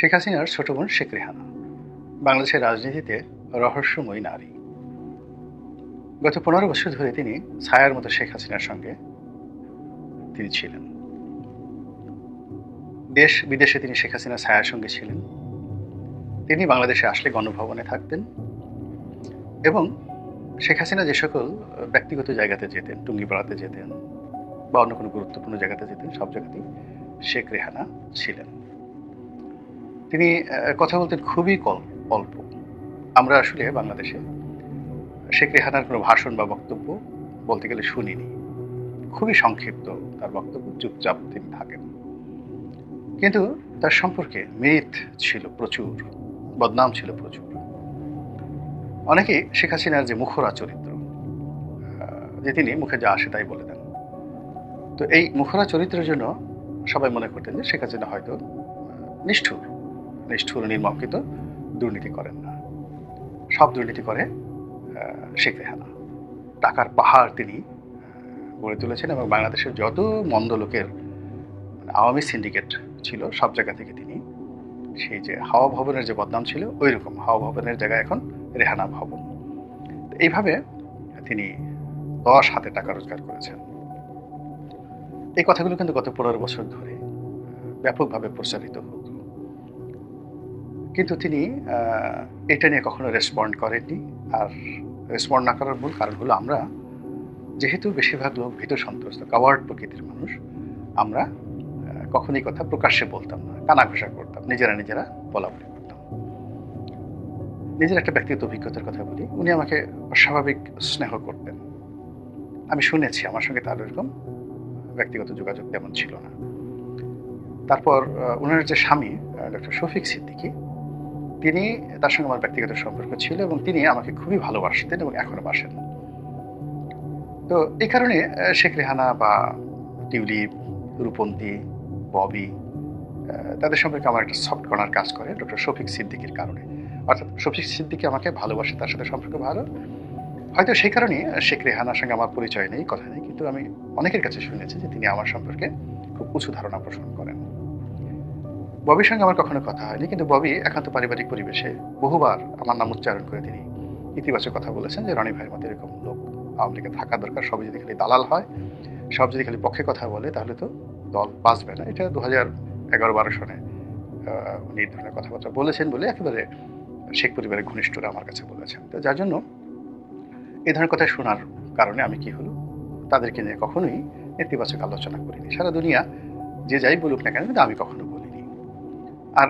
শেখ হাসিনার ছোট বোন শেখ রেহানা, বাংলাদেশের রাজনীতিতে রহস্যময়ী নারী। গত পনেরো বছর ধরে তিনি ছায়ার মতো শেখ হাসিনার সঙ্গে তিনি ছিলেন। দেশ বিদেশে তিনি শেখ হাসিনার ছায়ার সঙ্গে ছিলেন। তিনি বাংলাদেশে আসলে গণভবনে থাকতেন এবং শেখ হাসিনা যে সকল ব্যক্তিগত জায়গাতে যেতেন, টুঙ্গিপাড়াতে যেতেন বা অন্য কোনো গুরুত্বপূর্ণ জায়গাতে যেতেন, সব জায়গাতেই শেখ রেহানা ছিলেন। তিনি কথা বলতেন খুবই অল্প। আমরা আসলে বাংলাদেশে শেখ রেহানার কোনো ভাষণ বা বক্তব্য বলতে গেলে শুনিনি। খুবই সংক্ষিপ্ত তার বক্তব্য, চুপচাপ তিনি থাকেন। কিন্তু তার সম্পর্কে মিথ ছিল প্রচুর, বদনাম ছিল প্রচুর। অনেকে শেখ হাসিনার যে মুখরা চরিত্র যে তিনি মুখে যা আসে তাই বলে দেন। তো এই মুখরা চরিত্রের জন্য সবাই মনে করতেন যে শেখ হাসিনা হয়তো নিষ্ঠুর। নিষ্ঠুর নির্মকৃত দুর্নীতি করেন না। সব দুর্নীতি করে শেখ রেহানা। টাকার পাহাড় তিনি গড়ে তুলেছেন এবং বাংলাদেশের যত মন্দ লোকের মানে আওয়ামী সিন্ডিকেট ছিল, সব জায়গা থেকে তিনি সেই যে হাওয়া ভবনের যে বদনাম ছিল ওই রকম হাওয়া ভবনের জায়গায় এখন রেহানা ভবন। এইভাবে তিনি দশ হাতে টাকা রোজগার করেছেন। এই কথাগুলো কিন্তু গত পনেরো বছর ধরে ব্যাপকভাবে প্রচারিত কিন্তু তিনি এটা নিয়ে কখনো রেসপন্ড করেননি। আর রেসপন্ড না করার মূল কারণ হলো আমরা যেহেতু বেশিরভাগ লোক ভীত সন্ত্রস্ত কাওয়ার্ড প্রকৃতির মানুষ, আমরা কখনোই কথা প্রকাশ্যে বলতাম না, কানাঘোষা করতাম, নিজেরা নিজেরা বলা বলি করতাম। নিজের একটা ব্যক্তিগত অভিজ্ঞতার কথা বলি, উনি আমাকে অস্বাভাবিক স্নেহ করতেন। আমি শুনেছি, আমার সঙ্গে তার এরকম ব্যক্তিগত যোগাযোগ তেমন ছিল না। তারপর ওনার যে স্বামী ডক্টর শফিক সিদ্দিকী তিনি তার সঙ্গে আমার ব্যক্তিগত সম্পর্ক ছিল এবং তিনি আমাকে খুবই ভালোবাসতেন এবং এখনও বাসেন। তো এই কারণে শেখ রেহানা বা টিউলিপ, রূপন্তী, ববি তাদের সম্পর্কে আমার একটা সফট কর্নার কাজ করে, ডক্টর শফিক সিদ্দিকির কারণে। অর্থাৎ শফিক সিদ্দিকি আমাকে ভালোবাসে, তার সাথে সম্পর্ক ভালো। হয়তো সেই কারণে শেখ রেহানার সঙ্গে আমার পরিচয় নেই, কথা নেই, কিন্তু আমি অনেকের কাছে শুনেছি যে তিনি আমার সম্পর্কে খুব উঁচু ধারণা পোষণ করেন। ববির সঙ্গে আমার কখনো কথা হয়নি, কিন্তু ববি একান্ত পারিবারিক পরিবেশে বহুবার আমার নাম উচ্চারণ করে তিনি ইতিবাচক কথা বলেছেন যে, রনি ভাইয়ের মতো এরকম লোক আওয়ামী লীগে থাকা দরকার, সবই যদি খালি দালাল হয়, সব যদি খালি পক্ষে কথা বলে, তাহলে তো দল বাঁচবে না। এটা দু হাজার এগারো বারো সনে উনি ধরনের কথাবার্তা বলেছেন বলে একেবারে শেখ পরিবারের ঘনিষ্ঠরা আমার কাছে বলেছেন। তো যার জন্য এই ধরনের কথা শোনার কারণে আমি কি হলো? তাদেরকে নিয়ে কখনোই নেতিবাচক আলোচনা করিনি। সারা দুনিয়া যে যাই বলুক না কেন, কিন্তু আমি কখনো বলিনি। আর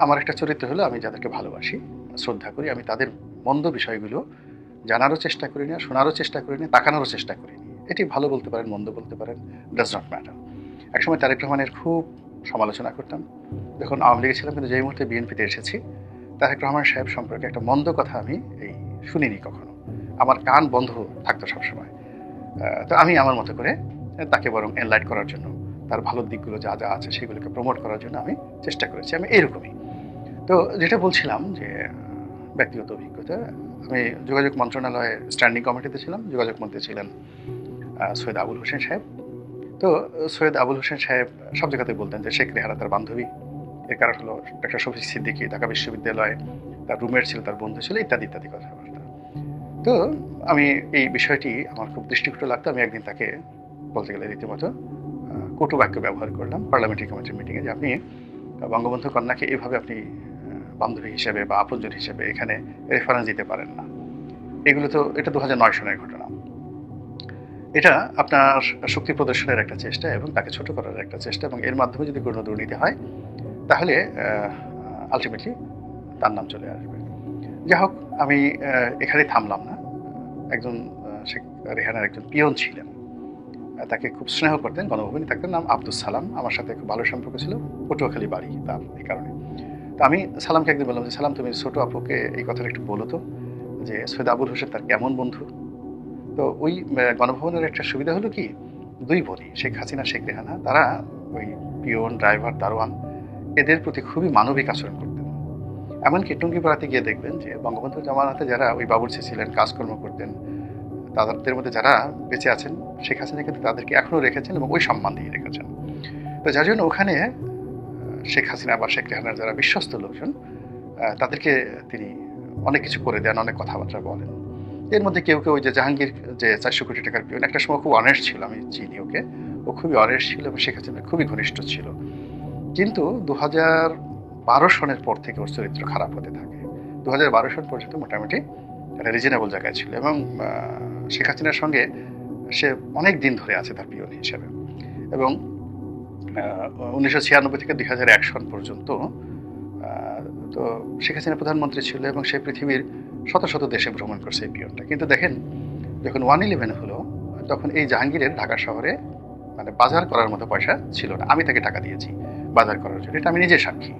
আমার একটা চরিত্র হলো আমি যাদেরকে ভালোবাসি, শ্রদ্ধা করি, আমি তাদের মন্দ বিষয়গুলো জানারও চেষ্টা করি না, শোনারও চেষ্টা করি না, তাকানোরও চেষ্টা করিনি এটি ভালো বলতে পারেন, মন্দ বলতে পারেন ডাজ নট ম্যাটার একসময় তারেক রহমানের খুব সমালোচনা করতাম। যখন আওয়ামী লীগে ছিলাম, কিন্তু যেই মুহূর্তে বিএনপিতে এসেছি, তারেক রহমান সাহেব সম্পর্কে একটা মন্দ কথা আমি এই শুনিনি কখনো। আমার কান বন্ধ থাকতো সবসময়। তো আমি আমার মতো করে তাকে বরং এনলাইট করার জন্য তার ভালো দিকগুলো যা যা আছে সেগুলোকে প্রমোট করার জন্য আমি চেষ্টা করেছি, আমি এরকমই তো যেটা বলছিলাম যে, ব্যক্তিগত অভিজ্ঞতা, আমি যোগাযোগ মন্ত্রণালয়ে স্ট্যান্ডিং কমিটিতে ছিলাম, যোগাযোগ মন্ত্রী ছিলেন সৈয়দ আবুল হোসেন সাহেব। তো সৈয়দ আবুল হোসেন সাহেব সব জায়গাতে বলতেন যে, শেখ রেহানা তার বান্ধবী। এর কারণ হলো ডক্টর শফিক সিদ্দিকী ঢাকা বিশ্ববিদ্যালয়ে তার রুমের ছিল, তার বন্ধু ছিল, ইত্যাদি ইত্যাদি কথাবার্তা। তো আমি এই বিষয়টি আমার খুব দৃষ্টিকটু লাগতো, আমি একদিন তাকে বলতে গেলে রীতিমতো কটু বাক্য ব্যবহার করলাম পার্লামেন্টারি কমিটির মিটিংয়ে যে আপনি বঙ্গবন্ধু কন্যাকে এভাবে আপনি বান্ধবী হিসেবে বা আপনজন হিসেবে এখানে রেফারেন্স দিতে পারেন না। এগুলো তো, এটা দু হাজার নয় সনের ঘটনা। এটা আপনার শক্তি প্রদর্শনের একটা চেষ্টা এবং তাকে ছোট করার একটা চেষ্টা এবং এর মাধ্যমে যদি কোনো দুর্নীতি হয়, তাহলে আলটিমেটলি তার নাম চলে আসবে। যাই হোক, আমি এখানে থামলাম না। একজন শেখ রেহানার একজন পিয়ন ছিলেন। তাকে খুব স্নেহ করতেন, গণভবনে থাকতেন, নাম আব্দুল সালাম। আমার সাথে খুব ভালো সম্পর্ক ছিল, পটুয়াখালী বাড়ি তার এই কারণে। তো আমি সালামকে একদিন বললাম যে, সালাম, তুমি ছোটো আপুকে এই কথাটা একটু বলো তো, যে সৈয়দ আবুল হোসেন তার কেমন বন্ধু? তো ওই গণভবনের একটা সুবিধা হলো কি, দুই বোনই, শেখ হাসিনা, শেখ রেহানা, তারা ওই পিওন, ড্রাইভার, দারোয়ান, এদের প্রতি খুবই মানবিক আচরণ করতেন। এমনকি টুঙ্গিপাড়াতে গিয়ে দেখবেন যে, বঙ্গবন্ধু জামানাতে যারা ওই বাবুর্চি ছিলেন, কাজকর্ম করতেন তাদের মধ্যে যারা বেঁচে আছেন, শেখ হাসিনা কিন্তু তাদেরকে এখনও রেখেছেন এবং ওই সম্মান দিয়ে রেখেছেন। তো যার জন্য ওখানে শেখ হাসিনা বা শেখ রেহানার যারা বিশ্বস্ত লোকজন তাদেরকে তিনি অনেক কিছু করে দেন, অনেক কথাবার্তা বলেন। এর মধ্যে কেউ কেউ যে জাহাঙ্গীর, যে চারশো কোটি টাকার পিওন একটা সময় খুব অনেস্ট ছিল, আমি চিনি ওকে। ও খুবই অনেস্ট ছিল এবং শেখ হাসিনা খুবই ঘনিষ্ঠ ছিল। কিন্তু দু হাজার বারো সনের পর থেকে ওর চরিত্র খারাপ হতে থাকে। দু হাজার বারো সন পর্যন্ত মোটামুটি একটা রিজনেবল জায়গায় ছিল এবং শেখ হাসিনার সঙ্গে সে অনেক দিন ধরে আছে তার পিওন হিসেবে। এবং উনিশশো ছিয়ানব্বই থেকে দুই হাজার এক সন পর্যন্ত তো শেখ হাসিনা প্রধানমন্ত্রী ছিল এবং সে পৃথিবীর শত শত দেশে ভ্রমণ করছে এই পিওনটা। কিন্তু দেখেন, যখন ওয়ান ইলেভেন হলো, তখন এই জাহাঙ্গীরের ঢাকা শহরে মানে বাজার করার মতো পয়সা ছিল না। আমি তাকে টাকা দিয়েছি বাজার করার জন্য। এটা আমি নিজে সাক্ষী।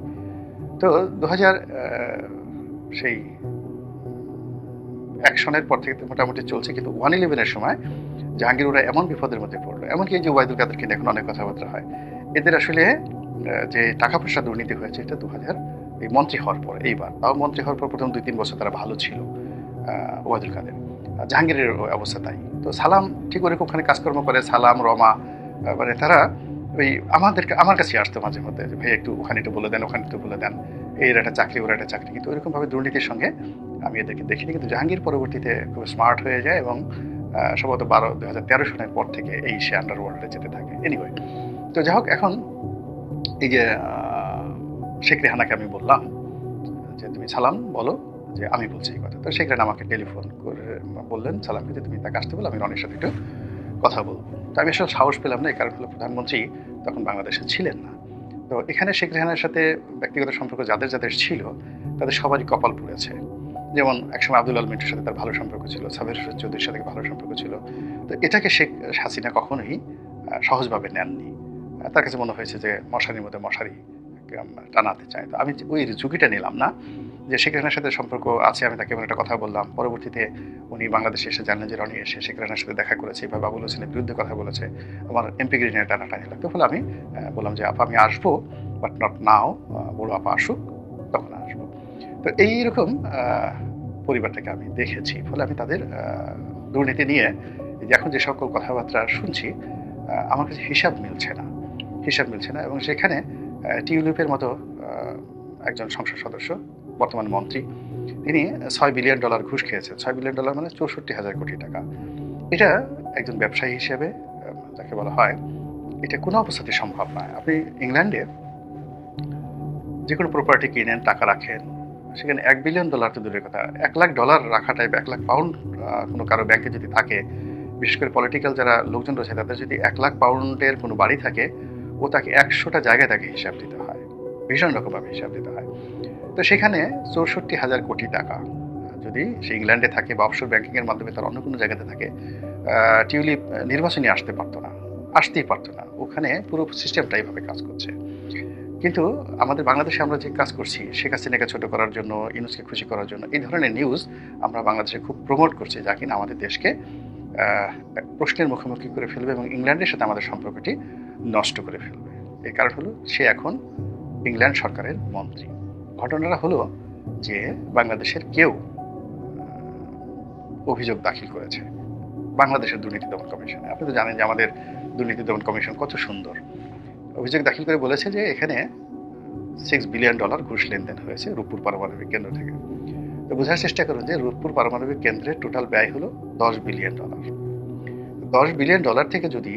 তো দু হাজার সেই অ্যাকশনের পর থেকে মোটামুটি চলছে, কিন্তু ওয়ান ইলেভেনের সময় জাহাঙ্গীর ওরা এমন বিপদের মধ্যে পড়ল। এমনকি এই যে ওয়াইদুল কাদেরকে নিয়ে এখন অনেক কথাবার্তা হয়। এদের আসলে যে টাকা পয়সা দুর্নীতি হয়েছে, এটা দু হাজার এই মন্ত্রী হওয়ার পর, এইবার। তাও মন্ত্রী হওয়ার পর প্রথম দুই তিন বছর তারা ভালো ছিল ওয়াইদুল কাদের। জাহাঙ্গীরের অবস্থা তাই। তো সালাম ঠিক ওরকম ওখানে কাজকর্ম করে, সালাম, রমা মানে তারা ওই আমাদেরকে, আমার কাছে আসতো মাঝে মধ্যে ভাই, একটু ওখানে একটু বলে দেন, ওখানে একটু বলে দেন। এর একটা চাকরি, ওর একটা চাকরি। কিন্তু ওইরকমভাবে দুর্নীতির সঙ্গে আমি এদেরকে দেখিনি, কিন্তু জাহাঙ্গীর পরবর্তীতে খুব স্মার্ট হয়ে যায় এবং সম্ভবত বারো দু হাজার তেরো সালের পর থেকে এই সে আন্ডার ওয়ার্ল্ডে যেতে থাকে। এনিওয়ে তো যাই হোক, এখন এই যে শেখ রেহানাকে আমি বললাম যে, তুমি সালাম বলো যে, আমি বলছি এই কথা। তো শেখ রেহানা আমাকে টেলিফোন করে বললেন সালামকে যে তুমি তাকে আসতে বলো, আমি রনির সাথে একটু কথা বলব। তো আমি আসলে সাহস পেলাম না, এই কারণ হলো প্রধানমন্ত্রী তখন বাংলাদেশে ছিলেন না। তো এখানে শেখ রেহানার সাথে ব্যক্তিগত সম্পর্ক যাদের যাদের ছিল, তাদের সবারই কপাল পুড়েছে। যেমন একসময় আব্দুল আল মিন্টুর সাথে তার ভালো সম্পর্ক ছিল, সাবের হোসেন চৌধুরীর সাথে ভালো সম্পর্ক ছিল। তো এটাকে শেখ হাসিনা কখনোই সহজভাবে নেননি। তার কাছে মনে হয়েছে যে মশারির মধ্যে মশারি টানাতে চায়। তো আমি ওই ঝুঁকিটা নিলাম না যে শেখ রেহানার সাথে সম্পর্ক আছে, আমি তাকে একটা কথা বললাম। পরবর্তীতে উনি বাংলাদেশে এসে জানলেন যে রনি এসে শেখ রেহানার সাথে দেখা করেছে এইভাবে বাবুল হোসেনের বিরুদ্ধে কথা বলেছে। আমার এমপি গ্রিনে টানাটানি লাগতো ফলে আমি বললাম যে, আপা, আমি আসব বাট নট নাও বড় আপা আসুক, তখন আসব। তো এইরকম পরিবারটাকে আমি দেখেছি। ফলে আমি তাদের দুর্নীতি নিয়ে এখন যে সকল কথাবার্তা শুনছি আমার কাছে হিসাব মিলছে না। হিসাব মিলছে না এবং সেখানে টিউলিপের মতো একজন সংসদ সদস্য, বর্তমান মন্ত্রী, তিনি ছয় বিলিয়ন ডলার ঘুষ খেয়েছেন। ছয় বিলিয়ন ডলার মানে চৌষট্টি হাজার কোটি টাকা। এটা একজন ব্যবসায়ী হিসেবে যাকে বলা হয়, এটা কোনো অবস্থাতে সম্ভব নয়। আপনি ইংল্যান্ডে যে কোনো প্রপার্টি কিনেন, টাকা রাখেন সেখানে এক বিলিয়ন ডলার তো দূরের কথা। এক লাখ ডলার রাখাটাই এক লাখ পাউন্ড কোনো কারও ব্যাংকে যদি থাকে, বিশেষ করে পলিটিক্যাল যারা লোকজন রয়েছে, তাদের যদি এক লাখ পাউন্ডের কোনো বাড়ি থাকে, ও তাকে একশোটা জায়গায় তাকে হিসাব দিতে হয়। ভীষণ রকমভাবে হিসাব দিতে হয়। তো সেখানে চৌষট্টি হাজার কোটি টাকা, যদি সে ইংল্যান্ডে থাকে বা অফশোর ব্যাংকিংয়ের মাধ্যমে তার অন্য কোনো জায়গাতে থাকে টিউলিপ নির্বাচনী আসতে পারতো না, আসতেই পারতো না। ওখানে পুরো সিস্টেমটা এইভাবে কাজ করছে। কিন্তু আমাদের বাংলাদেশে আমরা যে কাজ করছি, শেখ হাসিনাকে ছোট করার জন্য, ইউনুসকে খুশি করার জন্য, এই ধরনের নিউজ আমরা বাংলাদেশে খুব প্রমোট করছি যা কিনা আমাদের দেশকে প্রশ্নের মুখোমুখি করে ফেলবে এবং ইংল্যান্ডের সাথে আমাদের সম্পর্কটি নষ্ট করে ফেলবে। এর কারণ হলো, সে এখন ইংল্যান্ড সরকারের মন্ত্রী। ঘটনাটা হলো যে বাংলাদেশের কেউ অভিযোগ দাখিল করেছে। বাংলাদেশের দুর্নীতি দমন কমিশনে। আপনি তো জানেন যে আমাদের দুর্নীতি দমন কমিশন কত সুন্দর। অভিযোগ দাখিল করে বলেছে যে এখানে সিক্স বিলিয়ন ডলার ঘুষ লেনদেন হয়েছে রূপপুর পারমাণবিক কেন্দ্র থেকে। তো বোঝার চেষ্টা করুন যে রূপপুর পারমাণবিক কেন্দ্রের টোটাল ব্যয় হলো দশ বিলিয়ন ডলার দশ বিলিয়ন ডলার থেকে যদি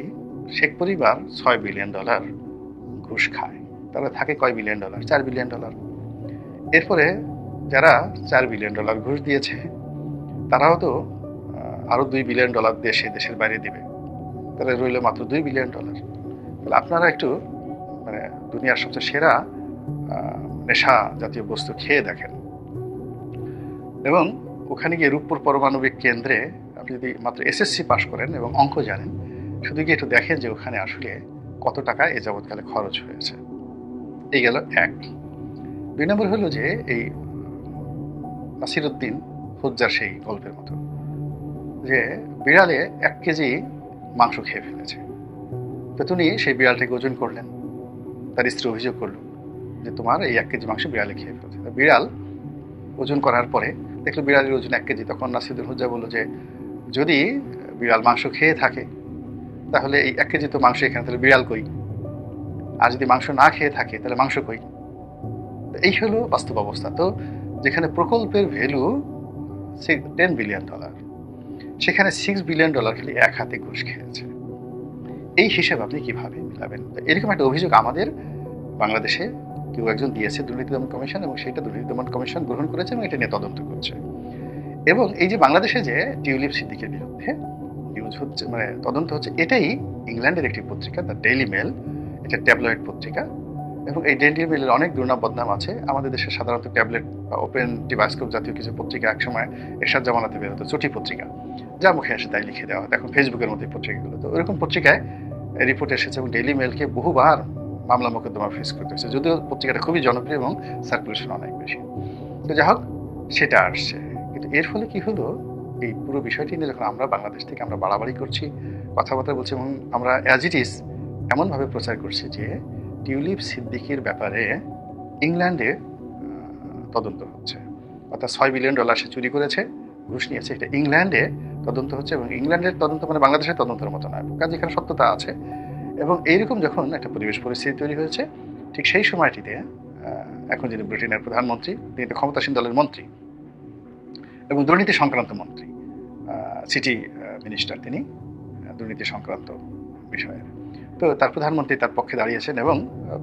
শেখ পরিবার ছয় বিলিয়ন ডলার ঘুষ খায়, তাহলে থাকে কয় বিলিয়ন ডলার চার বিলিয়ন ডলার এরপরে যারা চার বিলিয়ন ডলার ঘুষ দিয়েছে, তারাও তো আরও দুই বিলিয়ন ডলার দেশে, দেশের বাইরে দেবে। তাহলে রইল মাত্র দুই বিলিয়ন ডলার তাহলে আপনারা একটু মানে দুনিয়ার সবচেয়ে সেরা নেশা জাতীয় বস্তু খেয়ে দেখেন। এবং ওখানে গিয়ে রূপপুর পারমাণবিক কেন্দ্রে আপনি যদি মাত্র এসএসসি পাশ করেন এবং অঙ্ক জানেন, শুধু গিয়ে একটু দেখেন যে ওখানে আসলে কত টাকা এ যাবৎকালে খরচ হয়েছে। এই গেল এক। দুই নম্বর হলো যে এই নাসিরুদ্দিন হুজ্জার সেই গল্পের মতো, যে বিড়ালে এক কেজি মাংস খেয়ে ফেলেছে। তো তিনি সেই বিড়ালটাকে ওজন করলেন। তার স্ত্রী অভিযোগ করল যে তোমার এই এক কেজি মাংস বিড়ালে খেয়ে ফেলেছে। বিড়াল ওজন করার পরে দেখল বিড়ালের ওজন এক কেজি। তখন নাসিরুদ্দিন হুজ্জা বলল যে, যদি বিড়াল মাংস খেয়ে থাকে, তাহলে এই এক কেজি তো মাংস এখানে, তাহলে বিড়াল কই? আর যদি মাংস না খেয়ে থাকে, তাহলে মাংস কই? এই হলো বাস্তব অবস্থা। তো যেখানে প্রকল্পের ভ্যালু টেন বিলিয়ন ডলার সেখানে সিক্স বিলিয়ন ডলার খালি এক হাতে ঘুষ খেয়েছে। এই হিসাব আপনি কীভাবে মিলাবেন? এরকম একটা অভিযোগ আমাদের বাংলাদেশে কেউ একজন দিয়েছে দুর্নীতি দমন কমিশন এবং সেটা দুর্নীতি দমন কমিশন গ্রহণ করেছে এবং এটা নিয়ে তদন্ত করছে। এবং এই যে বাংলাদেশে যে টিউলিপ সিদ্দিকের বিরুদ্ধে নিউজ হচ্ছে মানে তদন্ত হচ্ছে, এটাই ইংল্যান্ডের একটি পত্রিকা, দ্য ডেইলি মেল, এটা ট্যাবলয়েড পত্রিকা। এবং এই ডেইলি মেলের অনেক দুর্নাম বদনাম আছে। আমাদের দেশে সাধারণত ট্যাবলেট বা ওপেন ডিভাইসকোপ জাতীয় কিছু পত্রিকা একসময় এরশাদ জামানাতে বেরোতো, চটি পত্রিকা। যা মুখে আসে তাই লিখে দেওয়া হতো এখন ফেসবুকের মধ্যে পত্রিকাগুলো। তো ওরকম পত্রিকায় রিপোর্ট এসেছে এবং ডেইলি মেলকে বহুবার মামলা মোকদ্দমা ফেস করতে হয়েছে যদিও পত্রিকাটা খুবই জনপ্রিয় এবং সার্কুলেশন অনেক বেশি। তো যাই হোক, সেটা আসছে। কিন্তু এর ফলে কি হলো? এই পুরো বিষয়টি নিয়ে যখন আমরা বাংলাদেশ থেকে আমরা বাড়াবাড়ি করছি, কথাবার্তা বলছি এবং আমরা অ্যাজ ইট ইজ এমনভাবে প্রচার করছি যে টিউলিপ সিদ্দিকির ব্যাপারে ইংল্যান্ডে তদন্ত হচ্ছে। অর্থাৎ ছয় বিলিয়ন ডলার সে চুরি করেছে, ঘুষ নিয়েছে। এটা ইংল্যান্ডে তদন্ত হচ্ছে এবং ইংল্যান্ডের তদন্ত মানে বাংলাদেশের তদন্তের মতো নয়। কাজে এখানে সত্যতা আছে এবং এইরকম যখন একটা পরিবেশ পরিস্থিতি তৈরি হয়েছে, ঠিক সেই সময়টিতে এখন যিনি ব্রিটেনের প্রধানমন্ত্রী, তিনি ক্ষমতাসীন দলের মন্ত্রী এবং দুর্নীতি সংক্রান্ত মন্ত্রী সিটি মিনিস্টার তিনি দুর্নীতি সংক্রান্ত বিষয়ে তো তার প্রধানমন্ত্রী তার পক্ষে দাঁড়িয়েছেন এবং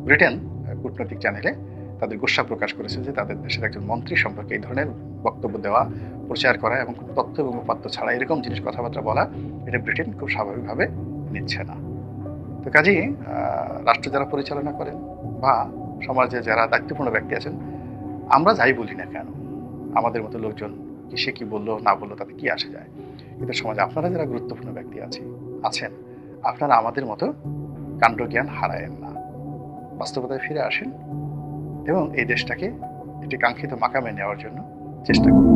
ব্রিটেন কূটনৈতিক চ্যানেলে তাদের গোসা প্রকাশ করেছে যে তাদের দেশের একজন মন্ত্রী সম্পর্কে এই ধরনের বক্তব্য দেওয়া, প্রচার করা এবং তথ্য এবং উপাত্ত ছাড়া এরকম জিনিস কথাবার্তা বলা, এটা ব্রিটেন খুব স্বাভাবিকভাবে নিচ্ছে না। তো কাজেই রাষ্ট্র যারা পরিচালনা করেন বা সমাজে যারা দায়িত্বপূর্ণ ব্যক্তি আছেন, আমরা যাই বলি না কেন? আমাদের মতো লোকজন কি সে কি বলল, না বলল, তাতে কি আসে যায়? কিন্তু সমাজে আপনারা যারা গুরুত্বপূর্ণ ব্যক্তি আছে, আছেন, আপনারা আমাদের মতো কাণ্ডজ্ঞান হারায়েন না। বাস্তবতায় ফিরে আসেন এবং এই দেশটাকে একটি কাঙ্ক্ষিত মাকামে নেওয়ার জন্য চেষ্টা করুন